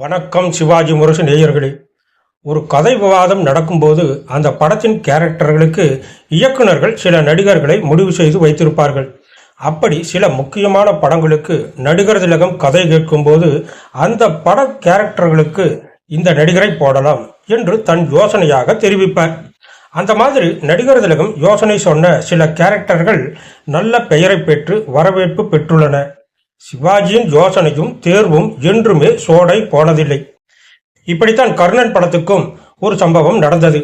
வணக்கம் சிவாஜி முரசு நேயர்களே. ஒரு கதை விவாதம் நடக்கும்போது அந்த படத்தின் கேரக்டர்களுக்கு இயக்குனர்கள் சில நடிகர்களை முடிவு செய்து வைத்திருப்பார்கள். அப்படி சில முக்கியமான படங்களுக்கு நடிகர் திலகம் கதை கேட்கும்போது அந்த பட கேரக்டர்களுக்கு இந்த நடிகரை போடலாம் என்று தன் யோசனையாக தெரிவிப்பார். அந்த மாதிரி நடிகர் திலகம் யோசனை சொன்ன சில கேரக்டர்கள் நல்ல பெயரை பெற்று வரவேற்பு பெற்றுள்ளன. சிவாஜியின் யோசனையும் தேர்வும் என்றுமே சோடை போனதில்லை. இப்படித்தான் கர்ணன் படத்துக்கும் ஒரு சம்பவம் நடந்தது.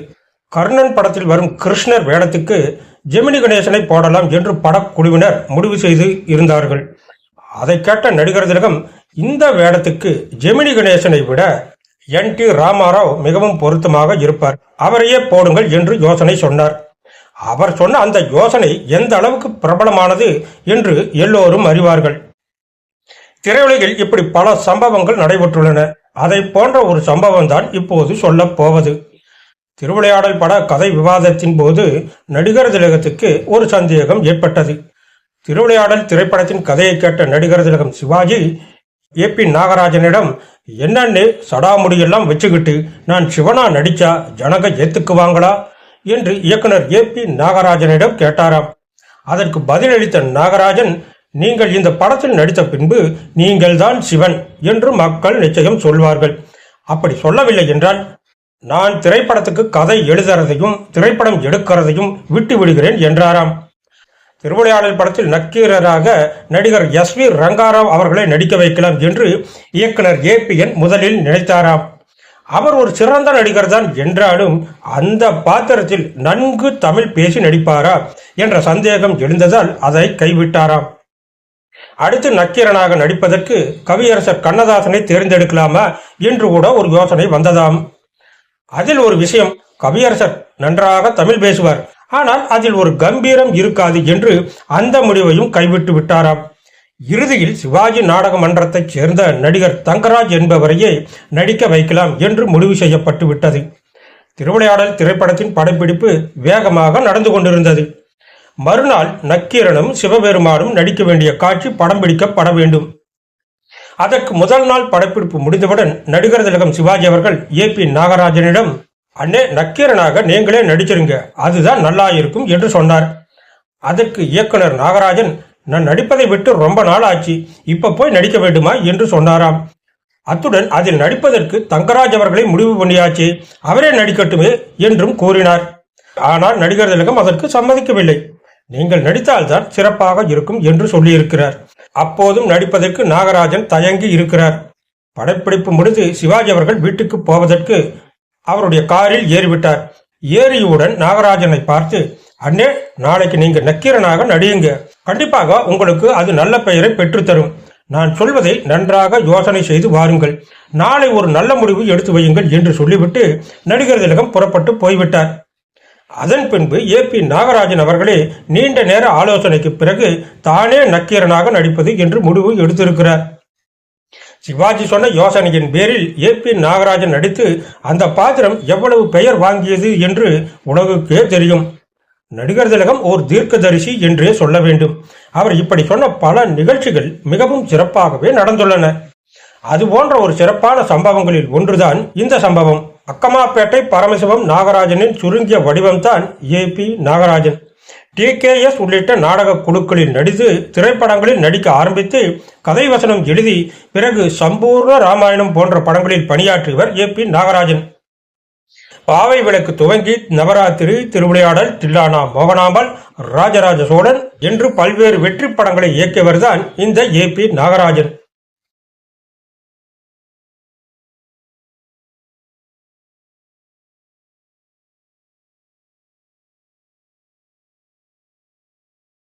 கர்ணன் படத்தில் வரும் கிருஷ்ணர் வேடத்துக்கு ஜெமினி கணேசனை போடலாம் என்று படக்குழுவினர் முடிவு செய்து இருந்தார்கள். அதை கேட்ட நடிகர் திலகம் இந்த வேடத்துக்கு ஜெமினி கணேசனை விட என் டி ராமாராவ் மிகவும் பொருத்தமாக இருப்பார். அவரையே போடுங்கள் என்று யோசனை சொன்னார். அவர் சொன்ன அந்த யோசனை எந்த அளவுக்கு பிரபலமானது என்று எல்லோரும் அறிவார்கள். திரையுலகில் இப்படி பல சம்பவங்கள் நடைபெற்றுள்ளன. அதை போன்ற ஒரு சம்பவம் தான் இப்போது சொல்லப் போவது. திருவிளையாடல் பட கதை விவாதத்தின் போது நடிகர் திலகத்துக்கு ஒரு சந்தேகம் ஏற்பட்டது. திருவிளையாடல் திரைப்படத்தின் கதையை கேட்ட நடிகர் திலகம் சிவாஜி ஏ பி நாகராஜனிடம் என்னன்னு சடாமுடியெல்லாம் வச்சுக்கிட்டு நான் சிவனா நடிச்சா ஜனக ஏத்துக்குவாங்களா? என்று இயக்குனர் ஏ பி நாகராஜனிடம் கேட்டாராம். அதற்கு பதிலளித்த நாகராஜன் நீங்கள் இந்த படத்தில் நடித்த பின்பு நீங்கள்தான் சிவன் என்று மக்கள் நிச்சயம் சொல்வார்கள். அப்படி சொல்லவில்லை என்றால் நான் திரைப்படத்துக்கு கதை எழுதுறதையும் திரைப்படம் எடுக்கிறதையும் விட்டு விடுகிறேன் என்றாராம். திருவிளையாடல் படத்தில் நக்கீரராக நடிகர் எஸ் வி ரங்காராவ் அவர்களை நடிக்க வைக்கலாம் என்று இயக்குனர் ஏபிஎன் முதலில் நினைத்தாராம். அவர் ஒரு சிறந்த நடிகர் தான் என்றாலும் அந்த பாத்திரத்தில் நன்கு தமிழ் பேசி நடிப்பாரா என்ற சந்தேகம் எழுந்ததால் அதை கைவிட்டாராம். அடுத்து நக்கீரனாக நடிப்பதற்கு கவியரசர் கண்ணதாசனை தேர்ந்தெடுக்கலாமா என்று கூட ஒரு யோசனை வந்ததாம். அதில் ஒரு விஷயம் கவியரசர் நன்றாக தமிழ் பேசுவார். ஆனால் அதில் ஒரு கம்பீரம் இருக்காது என்று அந்த முடிவையும் கைவிட்டு விட்டாராம். இறுதியில் சிவாஜி நாடக மன்றத்தைச் சேர்ந்த நடிகர் தங்கராஜ் என்பவரையே நடிக்க வைக்கலாம் என்று முடிவு செய்யப்பட்டு விட்டது. திருவிளையாடல் திரைப்படத்தின் படப்பிடிப்பு வேகமாக நடந்து கொண்டிருந்தது. மறுநாள் நக்கீரனும் சிவபெருமானும் நடிக்க வேண்டிய காட்சி படம் பிடிக்கப்பட வேண்டும். அதற்கு முதல் நாள் படப்பிடிப்பு முடிந்தவுடன் நடிகர் திலகம் சிவாஜி அவர்கள் ஏ பி நாகராஜனிடம் அண்ணே நக்கீரனாக நீங்களே நடிச்சிருங்க. அதுதான் நல்லா இருக்கும் என்று சொன்னார். அதற்கு இயக்குனர் நாகராஜன் நான் நடிப்பதை விட்டு ரொம்ப நாள் ஆச்சு. இப்ப போய் நடிக்க வேண்டுமா? என்று சொன்னாராம். அத்துடன் அதில் நடிப்பதற்கு தங்கராஜ் அவர்களை முடிவு பண்ணியாச்சு. அவரே நடிக்கட்டுமே என்றும் கூறினார். ஆனால் நடிகர் திலகம் அதற்கு சம்மதிக்கவில்லை. நீங்கள் நடித்தால்தான் சிறப்பாக இருக்கும் என்று சொல்லியிருக்கிறார். அப்போதும் நடிப்பதற்கு நாகராஜன் தயங்கி இருக்கிறார். படப்பிடிப்பு முடிந்து சிவாஜி அவர்கள் வீட்டுக்கு போவதற்கு அவருடைய காரில் ஏறிவிட்டார். ஏறியவுடன் நாகராஜனை பார்த்து அண்ணே நாளைக்கு நீங்க நக்கீரனாக நடியுங்க. கண்டிப்பாக உங்களுக்கு அது நல்ல பெயரை பெற்றுத்தரும். நான் சொல்வதை நன்றாக யோசனை செய்து வாருங்கள். நாளை ஒரு நல்ல முடிவு எடுத்து வையுங்கள் என்று சொல்லிவிட்டு நடிகர் திலகம் புறப்பட்டு போய்விட்டார். அதன் பின்பு ஏ பி நாகராஜன் அவர்களே நீண்ட நேர ஆலோசனைக்கு பிறகு தானே நக்கீரனாக நடிப்பது என்று முடிவு எடுத்திருக்கிறார். சிவாஜி சொன்ன யோசனையின் பேரில் ஏ பி நாகராஜன் நடித்து அந்த பாத்திரம் எவ்வளவு பெயர் வாங்கியது என்று உலகுக்கே தெரியும். நடிகர் திலகம் ஓர் தீர்க்கதரிசி என்றே சொல்ல வேண்டும். அவர் இப்படி சொன்ன பல நிகழ்ச்சிகள் மிகவும் சிறப்பாகவே நடந்துள்ளன. அது போன்ற ஒரு சிறப்பான சம்பவங்களில் ஒன்றுதான் இந்த சம்பவம். அக்கமாப்பேட்டை பரமசிவம் நாகராஜனின் சுருங்கிய வடிவம்தான் ஏ பி நாகராஜன். டிகேஎஸ் உள்ளிட்ட நாடக குழுக்களில் நடித்து திரைப்படங்களில் நடிக்க ஆரம்பித்து கதை வசனம் எழுதி பிறகு சம்பூர்ண ராமாயணம் போன்ற படங்களில் பணியாற்றியவர் ஏ பி நாகராஜன். பாவை விளக்கு துவங்கி நவராத்திரி திருவிளையாடல் தில்லானா மோகனாம்பாள் ராஜராஜ சோழன் என்று பல்வேறு வெற்றி படங்களை இயக்கியவர்தான் இந்த ஏ பி நாகராஜன்.